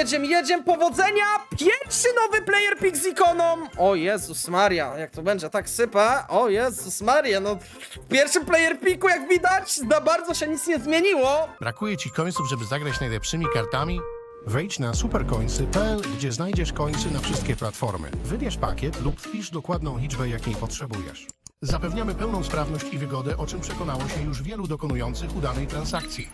jedziemy, jedziemy, powodzenia! Pierwszy nowy player pick z ikoną! O Jezus Maria, jak to będzie, tak sypa? O Jezus Maria, no w pierwszym player picku, jak widać, za bardzo się nic nie zmieniło. Brakuje ci końców, żeby zagrać najlepszymi kartami? Wejdź na supercoinsy.pl, gdzie znajdziesz końcy na wszystkie platformy. Wybierz pakiet lub wpisz dokładną liczbę, jakiej potrzebujesz. Zapewniamy pełną sprawność i wygodę, o czym przekonało się już wielu dokonujących udanej transakcji.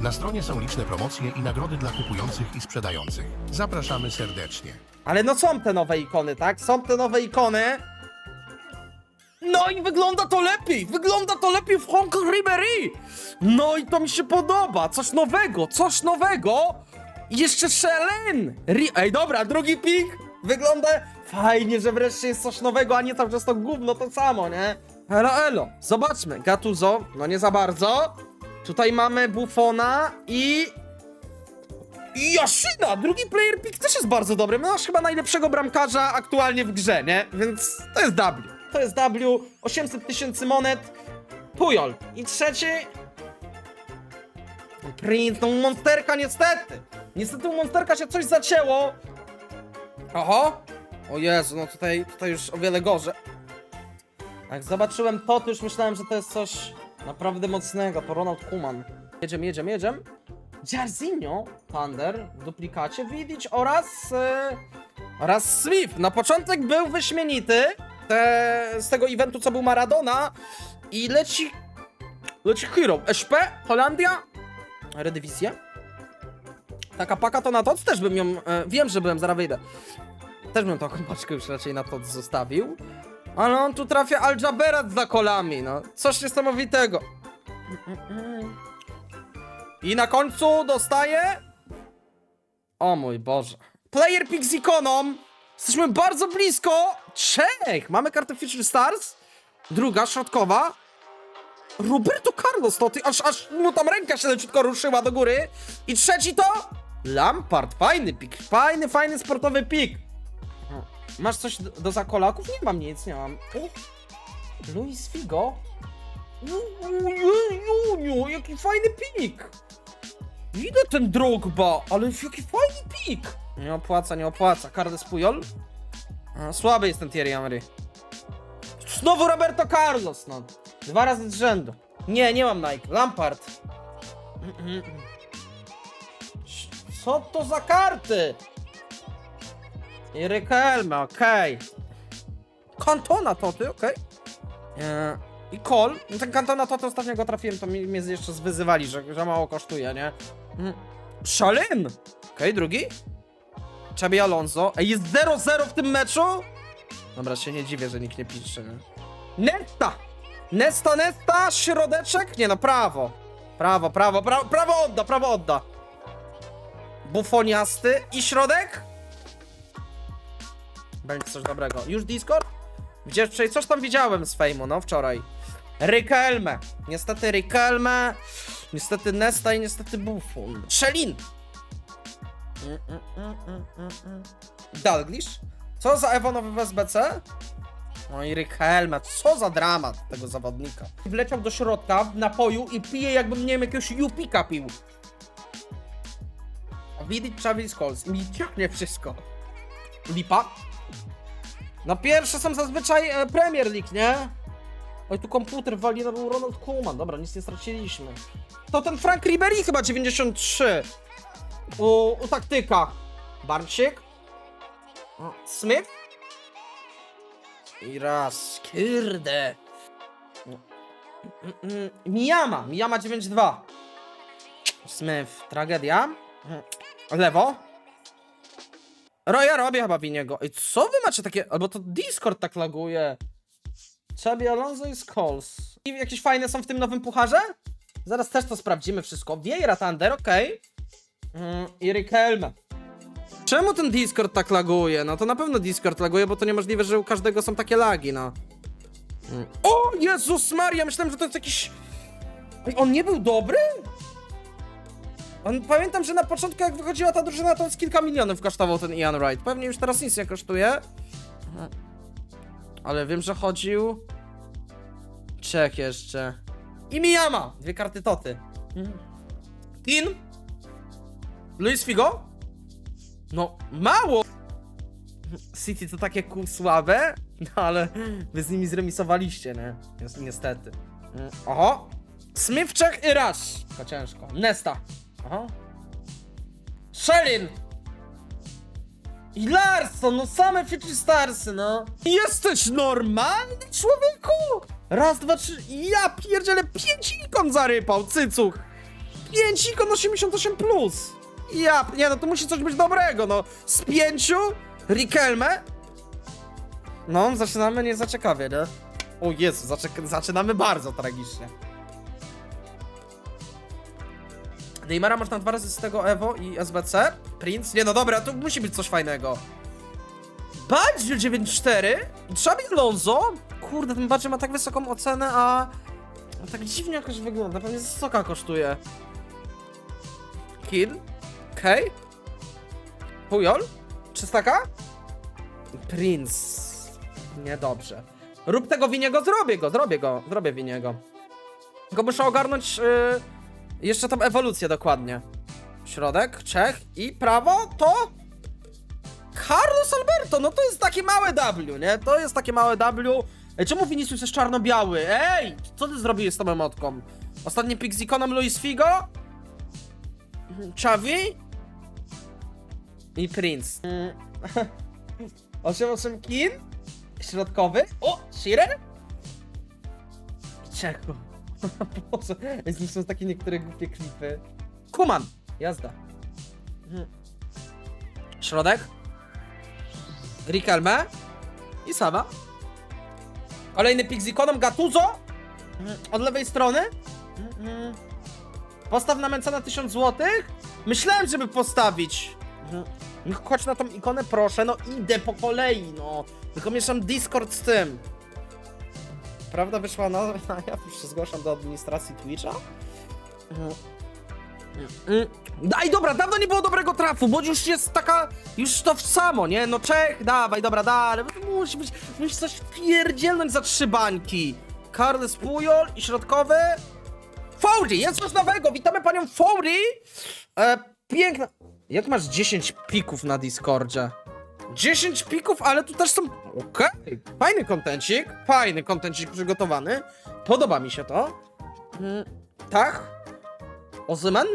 Na stronie są liczne promocje i nagrody dla kupujących i sprzedających. Zapraszamy serdecznie. Ale no są te nowe ikony, tak? Są te nowe ikony. No i wygląda to lepiej! Wygląda to lepiej w Hong Ribery! No i to mi się podoba! Coś nowego, coś nowego! I jeszcze Shelen! Ri Ej, dobra, drugi pik! Wygląda fajnie, że wreszcie jest coś nowego, a nie tam, że jest to gówno to samo, nie? Elo, elo! Zobaczmy, Gattuso, no nie za bardzo. Tutaj mamy Buffona i i Jaszyna! Drugi player pick też jest bardzo dobry. Masz chyba najlepszego bramkarza aktualnie w grze, nie? Więc to jest W. To jest W. 800 tysięcy monet. Pujol. I trzeci... Prince, no monsterka niestety. Niestety u monsterka się coś zacięło. Oho. O Jezu, no tutaj, tutaj już o wiele gorzej. Jak zobaczyłem to, to już myślałem, że to jest coś naprawdę mocnego. To Ronald Kuman. Jedziemy, jedziemy, jedziemy. Jarzinho, Thunder w duplikacie, Vidic oraz, e, oraz Swift. Na początek był wyśmienity te, z tego eventu, co był Maradona i leci, leci Hero. SP, Holandia, Redywizja. Taka paka to na TOC też bym ją, e, wiem, że byłem, zaraz wyjdę. Też bym taką paczkę już raczej na TOC zostawił. Ale on tu trafia Al Jaberat za kolami, no. Coś niesamowitego. I na końcu dostaje... O mój Boże. Player pick z ikoną. Jesteśmy bardzo blisko. Trzech. Mamy kartę Future Stars. Druga, środkowa. Roberto Carlos to ty, aż, aż mu tam ręka się leciutko ruszyła do góry. I trzeci to... Lampard. Fajny pik. Fajny, fajny sportowy pik. Masz coś do, do zakolaków? Nie mam nic, nie mam. O, Luis Figo. Juniu, jaki fajny pik! Idę ten Drogba, ale jaki fajny pik! Nie opłaca, nie opłaca. Carles Puyol? A, słaby jest ten Thierry Henry. Znowu Roberto Carlos, no. Dwa razy z rzędu. Nie, nie mam Nike. Lampard. Co to za karty? I Riquelme, okej. Kantona to ty, okej. Eee, I Cole, no ten Cantona to, to ostatnio go trafiłem, to mi, mnie jeszcze zwyzywali, że, że mało kosztuje, nie? Mm. Szalin! Okej, drugi. Czabi Alonso. Ej, jest 0-0 w tym meczu? Dobra, się nie dziwię, że nikt nie pisze, nie? Nesta! Nesta, Nesta, środeczek? Nie no, prawo. Prawo, prawo, prawo, prawo odda, prawo odda. Bufoniasty i środek? Będzie coś dobrego. Już Discord? Gdzie wczoraj coś tam widziałem z fejmu, no wczoraj. Riquelme. Niestety Riquelme. Niestety Nesta i niestety Buffon. Szelin. Dalglish? Co za Ewonowy w SBC? No i co za dramat tego zawodnika. Wleciał do środka w napoju i pije jakbym, nie wiem, jakiegoś Jupika pił. Widzieć Travis i mi ciachnie wszystko. Lipa. No pierwsze są zazwyczaj e, Premier League, nie? Oj, tu komputer wali, był Ronald Koeman. Dobra, nic nie straciliśmy. To ten Frank Ribery chyba 93. U, u taktyka. Barczyk. O, Smith. I raz. Kurde. Miyama. Miyama 9-2. Smith. Tragedia. Mm. Lewo. Roja robię chyba winiego. Ej, co wy macie takie... Albo to Discord tak laguje. Xabi Alonso i Scholes. I jakieś fajne są w tym nowym pucharze? Zaraz też to sprawdzimy wszystko. Vieira Thunder, okej. Mm, I Riquelme. Czemu ten Discord tak laguje? No to na pewno Discord laguje, bo to niemożliwe, że u każdego są takie lagi, no. Mm. O, Jezus Maria, myślałem, że to jest jakiś... Ej, on nie był dobry? On, pamiętam, że na początku jak wychodziła ta drużyna, to z kilka milionów kosztował ten Ian Wright. Pewnie już teraz nic nie kosztuje. Ale wiem, że chodził... Czech jeszcze. I Miyama! Dwie karty toty. Tin. Luis Figo? No, mało! City to takie kół słabe, no ale wy z nimi zremisowaliście, nie? Ni- Niestety. Oho! Smith, Czech i Rush. To ciężko. Nesta. Aha. Shelin! I Larson, no same Fitchy Starsy, no. Jesteś normalny, człowieku? Raz, dwa, trzy, ja pierdzielę, pięć ikon zarypał, cycuch. Pięć ikon 88+. Plus. Ja, nie no, to musi coś być dobrego, no. Z pięciu, Rikelme. No, zaczynamy nie za ciekawie, nie? O Jezu, zaczynamy bardzo tragicznie. Neymara można dwa razy z tego Evo i SBC. Prince? Nie no dobra, to musi być coś fajnego. Badger 9.4 i Xabi Alonso? Kurde, ten Badger ma tak wysoką ocenę, a... a tak dziwnie jakoś wygląda, pewnie z kosztuje. Kill? Okej. Okay. Pujol? Czystaka? Prince. Niedobrze. Rób tego winiego, zrobię go, zrobię go, zrobię winiego. Tylko muszę ogarnąć yy, jeszcze tą ewolucję dokładnie. Środek, Czech i prawo to... Carlos Alberto, no to jest takie małe W, nie? To jest takie małe W. Ej, czemu Vinicius jest czarno-biały? Ej, co ty zrobiłeś z tą emotką? Ostatni pik z Luis Figo? Xavi? I Prince. Mm. 8-8 kin? Środkowy? O! Shearer? I Czeko. Boże, jest są takie niektóre głupie klipy. Kuman! Jazda. Mhm. Środek? Rikelme? I Saba. Kolejny pik z ikoną Gattuso. Mhm. Od lewej strony. Mhm. Postaw na Mencena 1000 zł. Myślałem, żeby postawić. Mhm. No Chodź na tą ikonę, proszę. No idę po kolei, no. Tylko mieszam Discord z tym. Prawda wyszła na, na ja już się zgłaszam do administracji Twitcha. Mhm. Mm. Daj, dobra, dawno nie było dobrego trafu, bo już jest taka, już to w samo, nie? No Czech, dawaj, dobra, dalej, musi być, musi coś pierdzielnąć za trzy bańki. Carles Pujol i środkowy. Fowry, jest coś nowego, witamy panią Fowry. E, piękna. Jak masz 10 pików na Discordzie? 10 pików, ale tu też są... Okej, fajny kontencik, fajny kontencik przygotowany. Podoba mi się to. Mm, tak? Ozyman?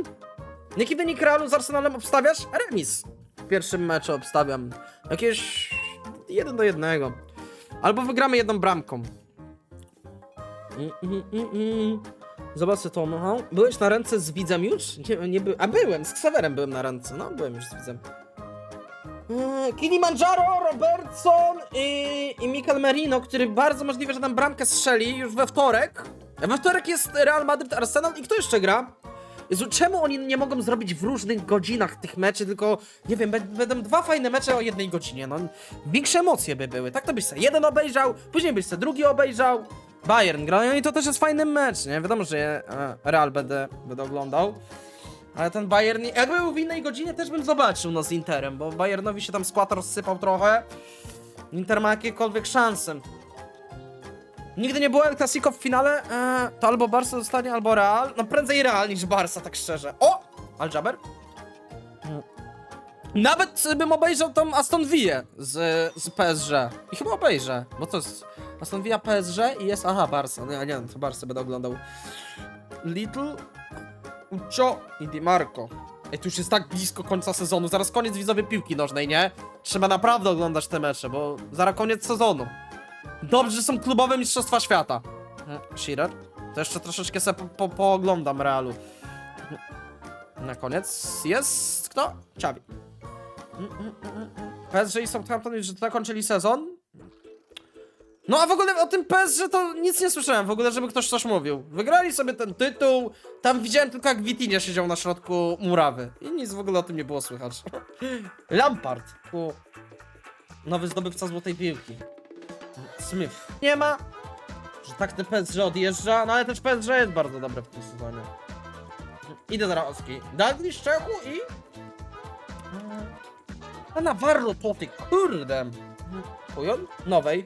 Jaki wynik Realu z Arsenalem obstawiasz? Remis. W pierwszym meczu obstawiam. Jakieś... jeden do jednego. Albo wygramy jedną bramką. Mm, mm, mm. Zobaczcie to, no. Byłeś na ręce z widzem już? Nie, nie by... A byłem, z Xaverem byłem na ręce, no byłem już z widzem. Eee, Kilimanjaro, Robertson i, i Mikel Merino, który bardzo możliwe, że tam bramkę strzeli już we wtorek. We wtorek jest Real Madrid Arsenal i kto jeszcze gra? Czemu oni nie mogą zrobić w różnych godzinach tych meczy, tylko, nie wiem, bę- będą dwa fajne mecze o jednej godzinie, no. Większe emocje by były, tak to byś se jeden obejrzał, później byś se drugi obejrzał. Bayern grają i to też jest fajny mecz, nie? Wiadomo, że e, Real będę, będę oglądał. Ale ten Bayern, jakby był w innej godzinie, też bym zobaczył no z Interem, bo Bayernowi się tam skład rozsypał trochę. Inter ma jakiekolwiek szanse. Nigdy nie było El Clasico w finale, e, to albo Barca zostanie, albo Real. No prędzej Real niż Barca, tak szczerze. O! Aljaber? Nawet bym obejrzał tą Aston Villę z, z PSG. I chyba obejrzę, bo to jest Aston Villa PSG i jest, aha, Barca. Nie, nie, to Barca będę oglądał. Little, Ucho i Di Marco. Ej, tu już jest tak blisko końca sezonu, zaraz koniec widzowie piłki nożnej, nie? Trzeba naprawdę oglądać te mecze, bo zaraz koniec sezonu. Dobrze, że są klubowe mistrzostwa świata. Mhm, Shearer. To jeszcze troszeczkę sobie po, po, pooglądam Realu. Mhm. Na koniec jest kto? Xavi. PSG i Southampton już zakończyli sezon. No a w ogóle o tym PSG to nic nie słyszałem w ogóle, żeby ktoś coś mówił. Wygrali sobie ten tytuł, tam widziałem tylko jak Vitinha siedział na środku murawy. I nic w ogóle o tym nie było słychać. Lampard. U. Nowy zdobywca złotej piłki. Smith. Nie ma. Że tak ten PSG odjeżdża, no ale też PSG jest bardzo dobre w tym sezonie. Idę za Raoski. Dalglish Czechu i... A Navarro to ty, kurde. Ujon? Nowej.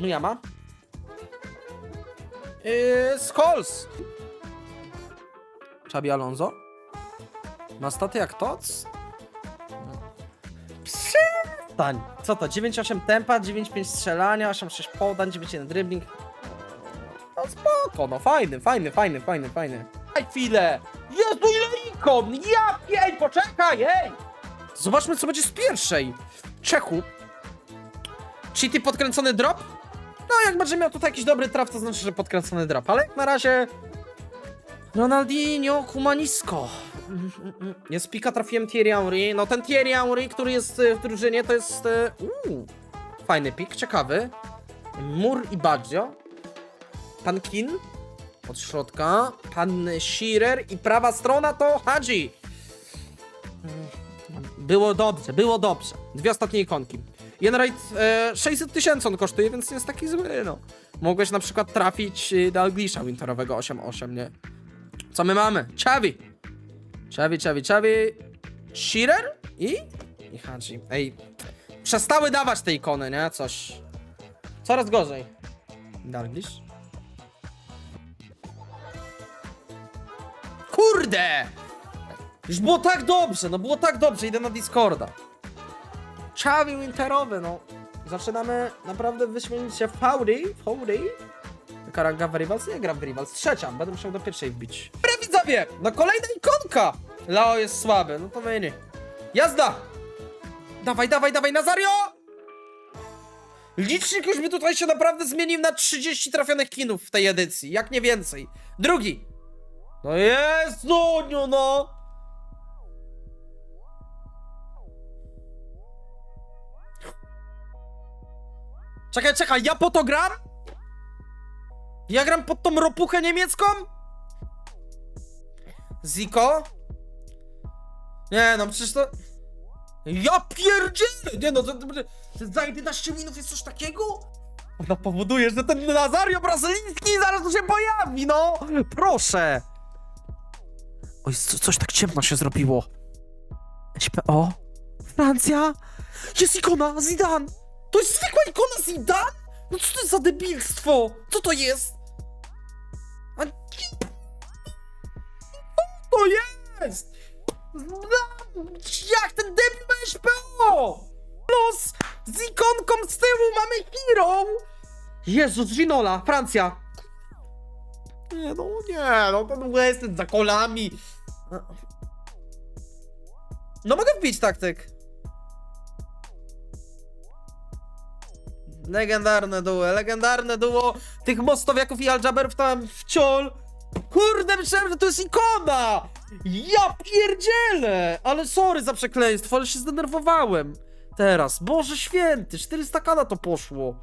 Muyama. Yy, Scholes. Xabi Alonso. Ma staty jak toc? Przestań! Co to? 9,8 tempa, 9,5 strzelania, 8,6 podań, 9,1 dribbling. No spoko, no fajny, fajny, fajny, fajny, fajny. Ej, chwilę! Jezu, ile ikon! Ja piej, poczekaj, ej! Zobaczmy, co będzie z pierwszej. Czechu. Cheaty podkręcony drop? No, jak będzie miał tutaj jakiś dobry traf, to znaczy, że podkręcony drop, ale jak na razie... Ronaldinho, Humanisko. Mm. Jest pika, trafiłem Thierry Henry. No ten Thierry Henry, który jest y, w drużynie, to jest... Uuu, fajny pik, ciekawy. Mur i Baggio. Pan Kin od środka. Pan Shearer i prawa strona to Hadzi. Było dobrze, było dobrze. Dwie ostatnie ikonki. Jenrate e, 600 tysięcy on kosztuje, więc nie jest taki zły, no. Mogłeś na przykład trafić y, do Alglisza winterowego 8-8, nie? Co my mamy? Chavi. Chavi, Chavi, Chavi. Shearer i... i Hadzi. Ej, przestały dawać te ikony, nie? Coś. Coraz gorzej. Dalglish? Kurde! Już było tak dobrze, no było tak dobrze, idę na Discorda. Chavi winterowy, no. Zaczynamy naprawdę wyśmienicie Faury, Faury. Taka ranga w Rivals? Nie gram w Rivals. Trzecia, będę musiał do pierwszej wbić. Dobra widzowie, no kolejna ikonka! Leo jest słaby, no to wyjdzie. Jazda! Dawaj, dawaj, dawaj, Nazario! Licznik już mi tutaj się naprawdę zmienił na 30 trafionych kinów w tej edycji, jak nie więcej. Drugi. No jest, no, no. Czekaj, czekaj, ja po to gram? Ja gram pod tą ropuchę niemiecką? Ziko? Nie no, przecież to... Ja pierdzielę! Nie no, to, to, to, za 11 minut jest coś takiego? Ona powoduje, że ten Nazario brazylijski zaraz tu się pojawi, no! Proszę! Oj, co, coś tak ciemno się zrobiło. SPO? Francja? Jest ikona Zidane! To jest zwykła ikona Zidane? No co to jest za debilstwo? Co to jest? A... Co to jest? Jak ten debil ma SPO? Plus z ikonką z tyłu mamy Hero! Jezus, Ginola, Francja. Nie no, nie, no ten Weston za kolami. No mogę wbić taktyk. Legendarne duo, legendarne duo tych mostowiaków i aljaberów tam w ciol. Kurde, myślałem, że to jest ikona! Ja pierdzielę! Ale sorry za przekleństwo, ale się zdenerwowałem. Teraz, Boże święty, 400 kana to poszło.